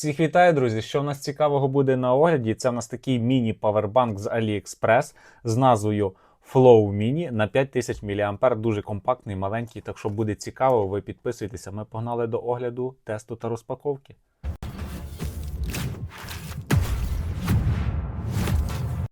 Всіх вітаю, друзі! Що в нас цікавого буде на огляді? Це в нас такий міні-павербанк з AliExpress з назвою Flow Mini на 5000 мА. Дуже компактний, маленький. Так що буде цікаво, ви підписуйтеся. Ми погнали до огляду, тесту та розпаковки.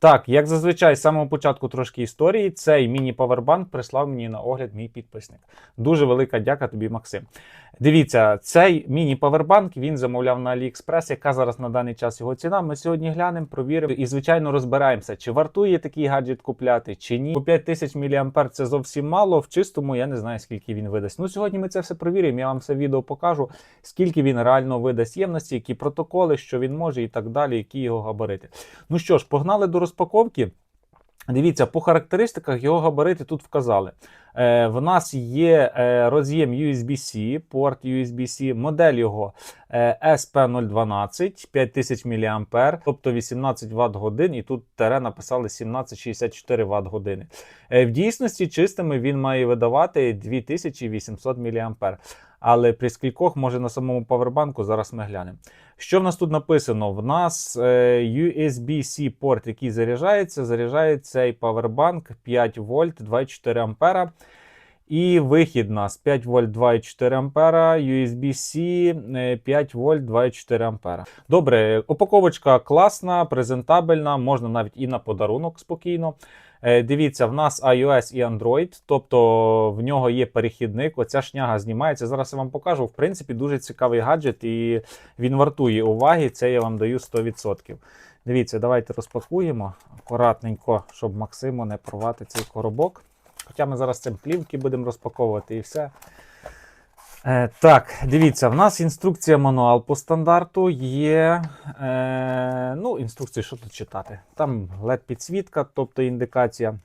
Так, як зазвичай, з самого початку трошки історії, цей міні-павербанк прислав мені на огляд мій підписник. Дуже велика дяка тобі, Максим. Дивіться, цей міні-павербанк він замовляв на AliExpress, яка зараз на даний час його ціна. Ми сьогодні глянемо, провіримо і, звичайно, розбираємося, чи вартує такий гаджет купляти, чи ні. По 5000 мАh це зовсім мало. В чистому я не знаю, скільки він видасть. Ну, сьогодні ми це все провіримо. Я вам все відео покажу, скільки він реально видасть ємності, які протоколи, що він може і так далі, які його габарити. Ну що ж, погнали до розпаковки. Дивіться, по характеристиках його габарити тут вказали. Е, в нас є е, роз'єм USB-C, порт USB-C, модель його е, SP012, 5000 мАh, тобто 18 Вт годин, і тут тере написали 1764 Вт години. В дійсності чистими він має видавати 2800 мАh. Але при скількох, може на самому павербанку, зараз ми глянемо. Що в нас тут написано? В нас е, USB-C порт, який заряджається, заряджає цей павербанк 5 вольт 24 ампера. І вихід нас 5 вольт 2,4 ампера, USB-C е, 5 вольт 2,4 ампера. Добре, упаковочка класна, презентабельна, можна навіть і на подарунок спокійно. Е, Дивіться, в нас iOS і Android, тобто в нього є перехідник. Оця шняга знімається. Зараз я вам покажу. В принципі, дуже цікавий гаджет, і він вартує уваги. Це я вам даю 100%. Дивіться, давайте розпакуємо акуратненько, щоб Максиму не порвати цей коробок. Хоча ми зараз цим плівки будемо розпаковувати і все. Е, так, дивіться, в нас інструкція мануал по стандарту є. Е, ну, інструкції, що тут читати? Там LED-підсвітка, тобто індикація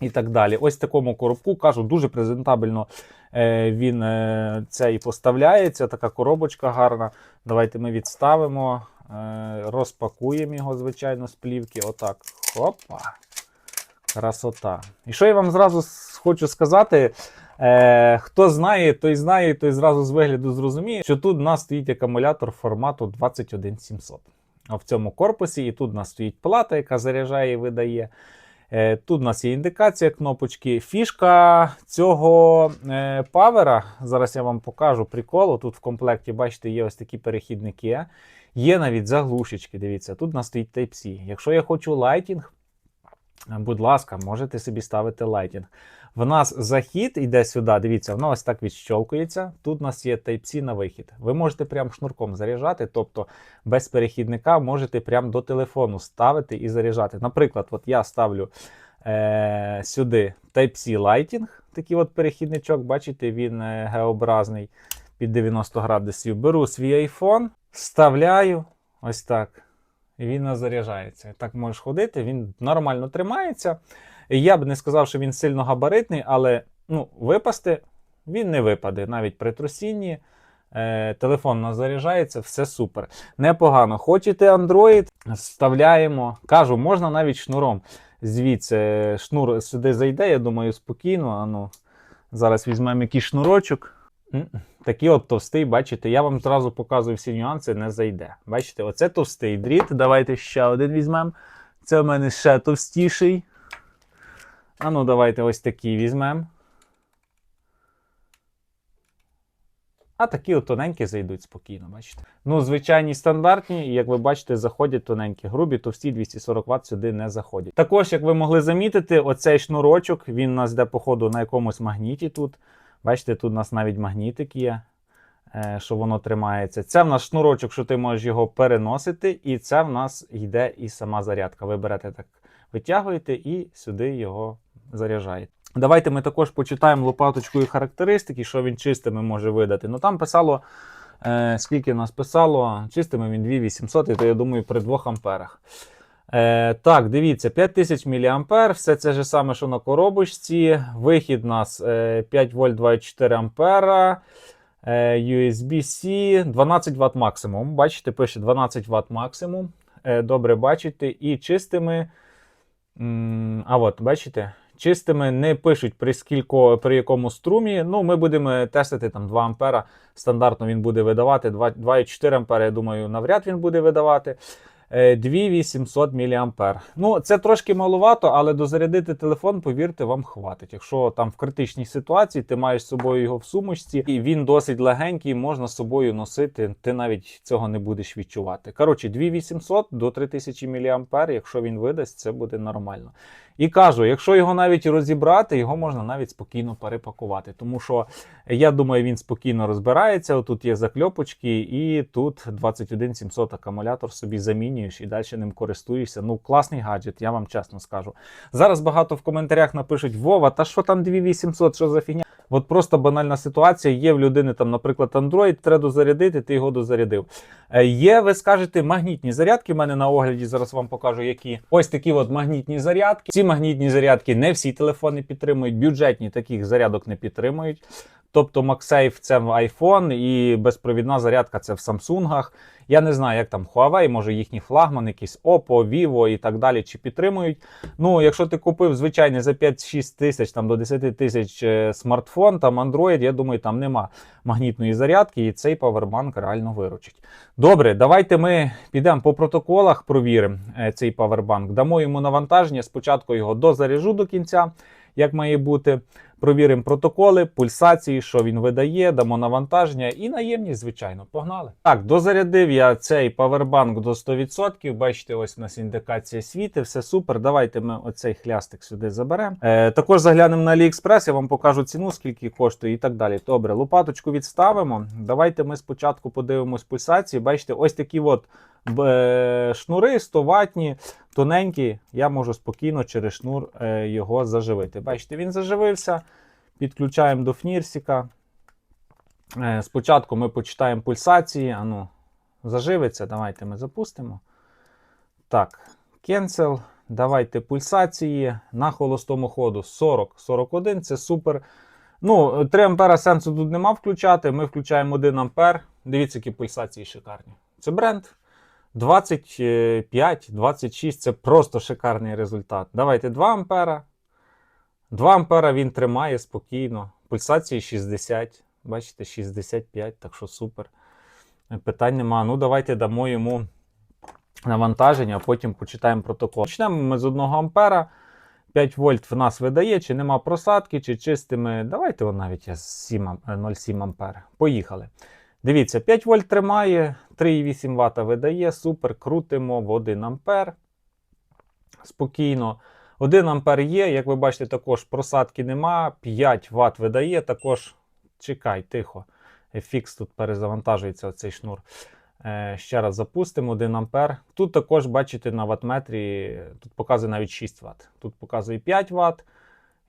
і так далі. Ось такому коробку кажу, дуже презентабельно е, він е, це і поставляється. Така коробочка гарна. Давайте ми відставимо, е, розпакуємо його, звичайно, з плівки. Отак. Хопа. Красота. І що я вам зразу хочу сказати. Е, хто знає, той знає, той зразу з вигляду зрозуміє, що тут у нас стоїть акумулятор формату 21700. А в цьому корпусі, і тут у нас стоїть плата, яка заряджає і видає. Е, тут у нас є індикація кнопочки. Фішка цього е, павера, зараз я вам покажу прикол. Тут в комплекті, бачите, є ось такі перехідники. Є навіть заглушечки. Дивіться, тут у нас стоїть Type-C. Якщо я хочу лайтінг, будь ласка, можете собі ставити лайтінг. В нас захід йде сюди, дивіться, воно ось так відщолкується. Тут у нас є Type-C на вихід. Ви можете прям шнурком заряджати, тобто без перехідника можете прям до телефону ставити і заряджати. Наприклад, от я ставлю е- сюди Type-C Lighting, такий от перехідничок, бачите, він е, Г-образний під 90 градусів. Беру свій iPhone, вставляю ось так. Він не заряджається. Так можеш ходити, він нормально тримається. Я б не сказав, що він сильно габаритний, але ну, випасти він не випаде. Навіть при трусінні е, телефон у заряджається, все супер. Непогано. Хочете Android, вставляємо. Кажу, можна навіть шнуром. Звідси шнур сюди зайде, я думаю, спокійно. А ну, зараз візьмемо якийсь шнурочок. Такий от товстий, бачите, я вам зразу показую всі нюанси, не зайде. Бачите, оце товстий дріт. Давайте ще один візьмемо. Це в мене ще товстіший. А ну, давайте ось такий візьмемо. А такі от тоненькі зайдуть спокійно, бачите. Ну, звичайні стандартні, як ви бачите, заходять тоненькі, грубі, товсті 240 Вт сюди не заходять. Також, як ви могли замітити, оцей шнурочок, він у нас йде, походу, на якомусь магніті тут. Бачите, тут у нас навіть магнітик є, е, що воно тримається. Це в нас шнурочок, що ти можеш його переносити, і це в нас йде і сама зарядка. Ви берете так, витягуєте і сюди його заряджаєте. Давайте ми також почитаємо лопаточкою характеристики, що він чистими може видати. Ну там писало, е, скільки нас писало, чистими він 2800, то я думаю, при 2 амперах. Е, так, дивіться, 5000 мА, все це ж саме, що на коробочці. Вихід у нас е, 5 вольт 24 ампера. Е, USB-C 12 Вт максимум. Бачите, пише 12 Вт максимум. Е, Добре бачите. І чистими. А от, бачите? Чистими не пишуть при скілько, при якому струмі. Ну, ми будемо тестити там 2 ампера. Стандартно він буде видавати 2,4 ампера. Я думаю, навряд він буде видавати. Е, 2800 мА. Ну, це трошки маловато, але дозарядити телефон, повірте, вам хватить. Якщо там в критичній ситуації ти маєш з собою його в сумочці, і він досить легенький, можна з собою носити, ти навіть цього не будеш відчувати. Коротше, 2800 до 3000 мА, якщо він видасть, це буде нормально. І кажу, якщо його навіть розібрати, його можна навіть спокійно перепакувати. Тому що я думаю, він спокійно розбирається. Тут є закльопочки, і тут 21700 акумулятор собі замінюєш і далі ним користуєшся. Ну, класний гаджет, я вам чесно скажу. Зараз багато в коментарях напишуть: Вова, та що там 2800, що за фігня? От просто банальна ситуація. Є в людини там, наприклад, Android, треба дозарядити, ти його дозарядив. Е, Є, ви скажете, магнітні зарядки. У мене на огляді зараз вам покажу, які ось такі от магнітні зарядки. Ці магнітні зарядки не всі телефони підтримують, бюджетні таких зарядок не підтримують. Тобто MagSafe це в iPhone і безпровідна зарядка це в Samsung. Я не знаю, як там Huawei, може їхні флагмани, якісь Oppo, Vivo і так далі, чи підтримують. Ну, якщо ти купив звичайний за 5-6 тисяч там, до 10 тисяч е, смартфон, там Android, я думаю, там нема магнітної зарядки, і цей павербанк реально виручить. Добре, давайте ми підемо по протоколах, провіримо е, цей павербанк. Дамо йому навантаження. Спочатку його дозаряжу до кінця, як має бути. Провіримо протоколи, пульсації, що він видає, дамо навантаження і наємність, звичайно. Погнали. Так, дозарядив я цей павербанк до 100%. Бачите, ось у нас індикація світи, все супер. Давайте ми оцей хлястик сюди заберемо. Е, також заглянемо на AliExpress, я вам покажу ціну, скільки коштує і так далі. Добре, лопаточку відставимо. Давайте ми спочатку подивимось пульсації. Бачите, ось такі от е, шнури 100 ватні, тоненькі. Я можу спокійно через шнур е, його заживити. Бачите, він заживився. Підключаємо до фнірсіка. Е, Спочатку ми почитаємо пульсації. Ану, заживиться. Давайте ми запустимо. Так, cancel. Давайте пульсації на холостому ходу 40-41. Це супер. Ну, 3 ампера сенсу тут нема включати. Ми включаємо 1 ампер. Дивіться, які пульсації шикарні. Це бренд. 25-26 це просто шикарний результат. Давайте 2 ампера. 2 ампера він тримає спокійно. Пульсації 60. Бачите, 65, так що супер. Питань нема. Ну, давайте дамо йому навантаження, а потім почитаємо протокол. Почнемо ми з 1 ампера. 5 вольт в нас видає, чи нема просадки, чи чистими. Давайте навіть я 7 е, 0,7 ампер. Поїхали. Дивіться, 5 вольт тримає, 3,8 Вт видає, супер, крутимо в 1 ампер. Спокійно. 1 ампер є, як ви бачите, також просадки нема. 5 Вт видає, також чекай, тихо. FX тут перезавантажується оцей шнур. Е, ще раз запустимо 1 ампер. Тут також, бачите, на ватметрі тут показує навіть 6 Вт. Тут показує 5 Вт.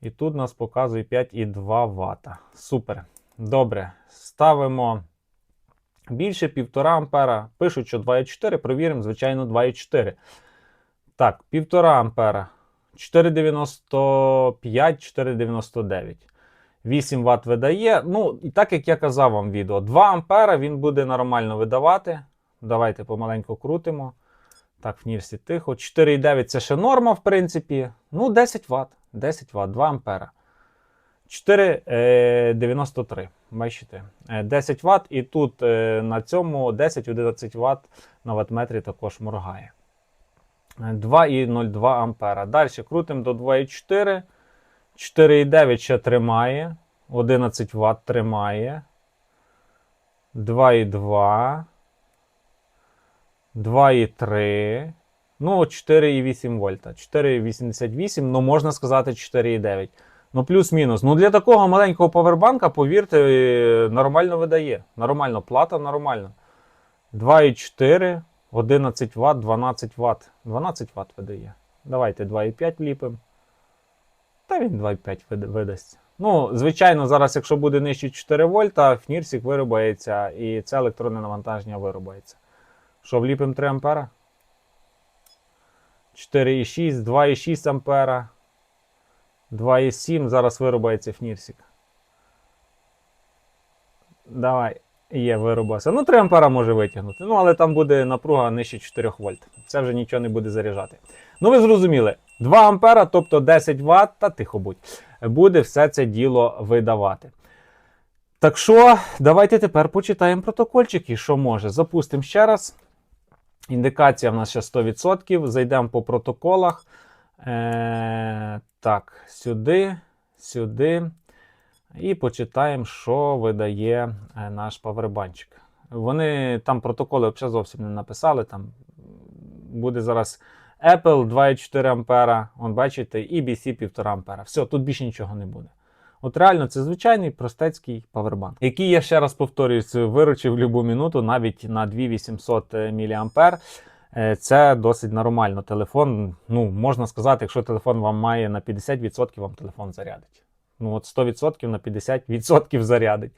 І тут нас показує 5,2 Вт. Супер. Добре. Ставимо більше 1,5 ампера. Пишуть, що 2,4. Провіримо, звичайно, 2,4. Так, 1,5 ампера. 4,95, 4,99. 8 Вт видає. Ну, і так як я казав вам відео, 2 ампера він буде нормально видавати. Давайте помаленьку крутимо. Так, в нірсі тихо. 4,9 це ще норма, в принципі. Ну, 10 Вт. 10 Вт, 2 ампера. 4,93. Бачите? Е, 10 Вт, і тут е, на цьому 10-11 Вт на ватметрі також моргає. Е, 2,02 ампера. Далі крутимо до 2,4. 4,9 ще тримає. 11 Вт тримає. 2,2. 2,3. Ну, 4,8 вольта. 4,88, ну можна сказати 4,9. Ну, плюс-мінус. Ну, для такого маленького павербанка, повірте, нормально видає. Нормально, плата нормально. 2,4, 11 Вт, 12 Вт. 12 Вт видає. Давайте 2,5 ліпимо. Та він 2,5 видасть. Ну, звичайно, зараз, якщо буде нижче 4 вольта, фнірсік виробається і це електронне навантаження виробається. Що, вліпимо 3 ампера? 4,6, 2,6 ампера. 2,7 зараз виробається фнірсік. Давай. Є, виробився. Ну, 3 ампера може витягнути. Ну, але там буде напруга нижче 4 вольт. Це вже нічого не буде заряджати. Ну, ви зрозуміли, 2 ампера, тобто 10 Вт, та тихо будь, буде все це діло видавати. Так що, давайте тепер почитаємо протокольчики, що може. Запустимо ще раз. Індикація в нас ще 100%. Зайдемо по протоколах. Е, так, сюди, сюди. І почитаємо, що видає е, наш павербанчик. Вони там протоколи взагалі зовсім не написали. Там буде зараз Apple 2,4 ампера, он бачите, і BC 1,5 ампера. Все, тут більше нічого не буде. От реально, це звичайний простецький павербанк, який я ще раз повторююсь, виручив любу минуту навіть на 2800 мА. Е, Це досить нормально. Телефон, ну можна сказати, якщо телефон вам має на 50%, вам телефон зарядить. Ну от 100% на 50% зарядить.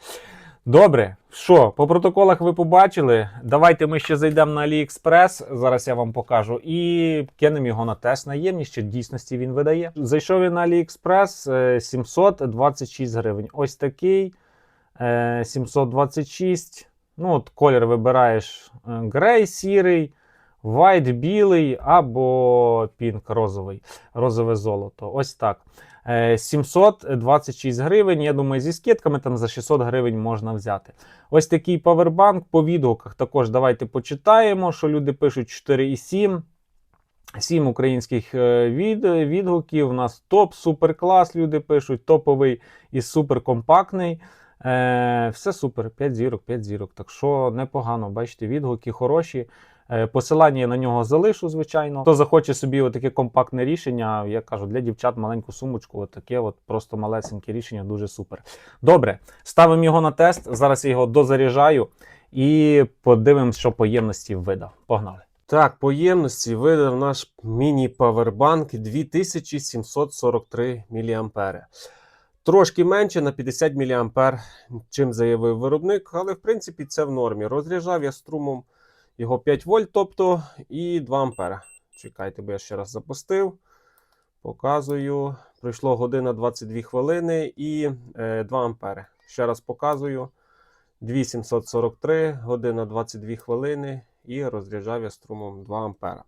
Добре, що, по протоколах ви побачили. Давайте ми ще зайдемо на AliExpress, зараз я вам покажу, і кинемо його на тест на ємність, чи дійсності він видає. Зайшов він на AliExpress е, 726 гривень. Ось такий е, 726. Ну, от колір вибираєш е, грей, сірий, white, білий або пінк розовий, розове золото. Ось так. Е, 726 гривень. Я думаю, зі скидками там за 600 гривень можна взяти. Ось такий павербанк по відгуках. Також давайте почитаємо, що люди пишуть 4,7. 7 українських е, від, відгуків. У нас топ, супер клас. Люди пишуть, топовий і суперкомпактний. Е, все супер, 5 зірок, 5 зірок. Так що непогано, бачите, відгуки хороші. Е, Посилання я на нього залишу, звичайно. Хто захоче собі отаке компактне рішення, я кажу, для дівчат маленьку сумочку, отаке от просто малесеньке рішення, дуже супер. Добре, ставимо його на тест. Зараз я його дозаряджаю і подивимось, що по ємності видав. Погнали. Так, по ємності видав наш міні-павербанк 2743 мА. Трошки менше на 50 мА, чим заявив виробник, але в принципі це в нормі. Розряджав я струмом його 5 вольт, тобто і 2 ампера. Чекайте, бо я ще раз запустив. Показую. Пройшло година 22 хвилини і е, 2 ампери. Ще раз показую. 2743, година 22 хвилини і розряджав я струмом 2 ампера.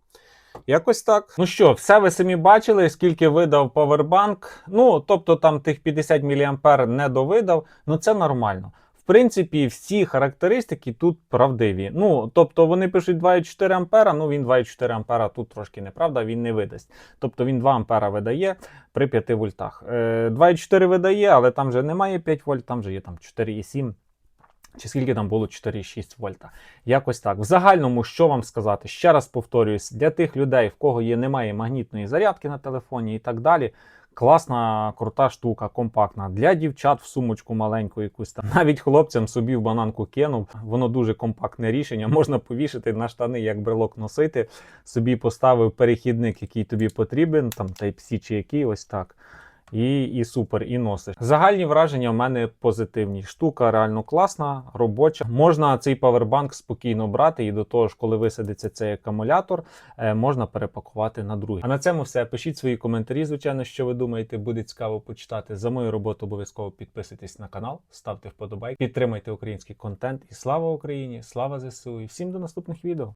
Якось так. Ну що, все ви самі бачили, скільки видав павербанк. Ну, тобто там тих 50 мА не довидав, ну це нормально. Принципі, всі характеристики тут правдиві. Ну, тобто вони пишуть 2,4 ампера, ну він 2,4 ампера тут трошки неправда, він не видасть. Тобто він 2 ампера видає при 5 вольтах. Е, 2,4 видає, але там вже немає 5 вольт, там вже є там 4,7. Чи скільки там було 4,6 вольта. Якось так. В загальному, що вам сказати? Ще раз повторююсь, для тих людей, в кого є, немає магнітної зарядки на телефоні і так далі. Класна, крута штука, компактна. Для дівчат в сумочку маленьку якусь там. Навіть хлопцям собі в бананку кинув. Воно дуже компактне рішення. Можна повішати на штани, як брелок носити. Собі поставив перехідник, який тобі потрібен, там Type-C чи який, ось так. І, і супер, і носиш. Загальні враження в мене позитивні. Штука реально класна, робоча. Можна цей павербанк спокійно брати, і до того ж, коли висадиться цей акумулятор, е, можна перепакувати на другий. А на цьому все. Пишіть свої коментарі, звичайно, що ви думаєте, буде цікаво почитати. За мою роботу обов'язково підписуйтесь на канал, ставте вподобайки, підтримайте український контент. І слава Україні! Слава ЗСУ! І всім до наступних відео!